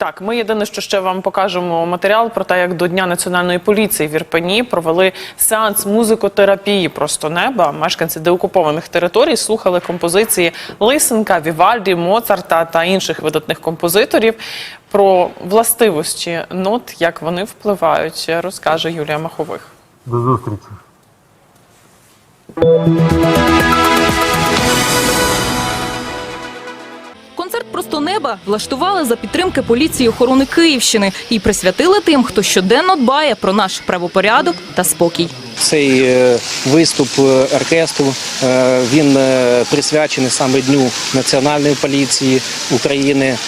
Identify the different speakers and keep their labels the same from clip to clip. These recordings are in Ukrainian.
Speaker 1: Так, ми єдине, що ще вам покажемо матеріал про те, як до Дня національної поліції в Ірпені провели сеанс музикотерапії просто неба. Мешканці деокупованих територій слухали композиції Лисенка, Вівальді, Моцарта та інших видатних композиторів. Про властивості нот, як вони впливають, розкаже Юлія Махових.
Speaker 2: До зустрічі.
Speaker 3: Просто неба влаштували за підтримки поліції охорони Київщини і присвятили тим, хто щоденно дбає про наш правопорядок та спокій.
Speaker 4: Цей е, виступ е, оркестру е, він присвячений саме Дню Національної поліції України,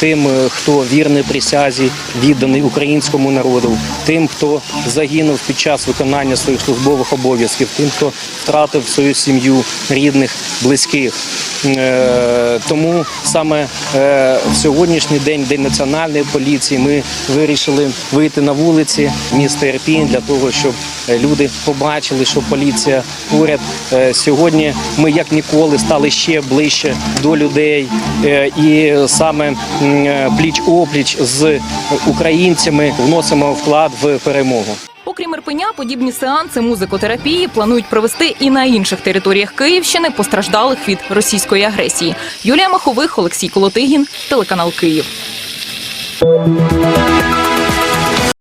Speaker 4: тим, хто вірний присязі, відданий українському народу, тим, хто загинув під час виконання своїх службових обов'язків, тим, хто втратив свою сім'ю, рідних, близьких. Е, Тому саме е, в сьогоднішній день, День національної поліції, ми вирішили вийти на вулиці міста Ірпінь для того, щоб е, люди побачили, що поліція поряд. Сьогодні ми як ніколи стали ще ближче до людей, і саме пліч опліч з українцями вносимо вклад в перемогу.
Speaker 3: Ірпеня, подібні сеанси музикотерапії планують провести і на інших територіях Київщини, постраждалих від російської агресії. Юлія Махових, Олексій Колотигін, телеканал Київ.